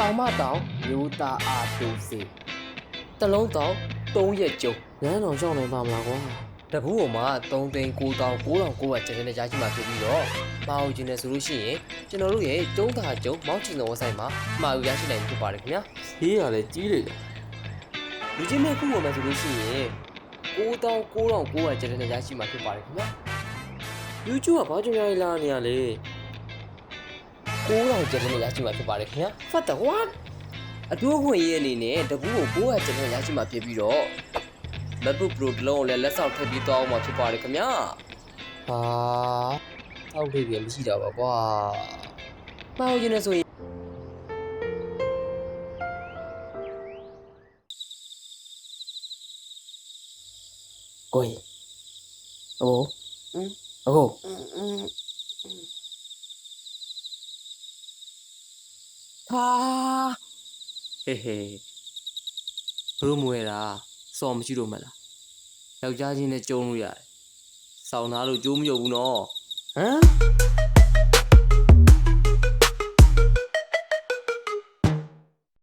တောင်မတောင်မျိုးသားအားတူစီတလုံးတောင်3ရက်ကျုံလမ်းတော်ရောက်နိုင်ပါမလားကွာတပူးပေါ်မှာ3သိန်း9တောင်9900ကျန်တဲ့ကြားရှိမှဖြစ်ပြီးတော့မှာယူခြင်းနဲ့ဆိုလို့ရှိရင်ကျွန်တော်တို့ရဲ့ကျုံးသာကျုံမောက်ချင်တဲ့ website မှာမှာယူရရှိနိုင်ဖြစ်ပါတယ်ခင်ဗျာဈေးရလဲကြီးလေလားလူချင်းမဲ့ခုပေါ်မှာဆိုလို့ရှိရင်9တောင်9900ကျန်တဲ့ကြားရှိမှဖြစ်ပါတယ်ခင်ဗျာ YouTube ကဘာကြောင့်ရလာနေရလဲ 9000ကျန်တဲ့ရရှိမှဖြစ်ပါတယ်ခင်ဗျာ What the what အတူခွင့်ရေးအနေနဲ့တပူးကို900ကျန်တဲ့ရရှိမှဖြစ်ပြီးတော့ MacBook Pro တစ်လုံးကိုလည်းလက်ဆောင်ထည့်ပြီးတော့အောင်မှာဖြစ်ပါတယ်ခင်ဗျာဟာအောက်လေးပြန်မရှိတာပါကွာမဟုတ်ရင်လည်းဆိုရင်ကိုကြီးအဘိုးအဘိုး ဟာဟေးဟေးဘလို့မွေတာစော်မရှိတော့မလားယောက်ျားချင်းနဲ့ကြုံလို့ရတယ်စောင်းသားလို့ကြိုးမရုပ်ဘူးနော်ဟမ်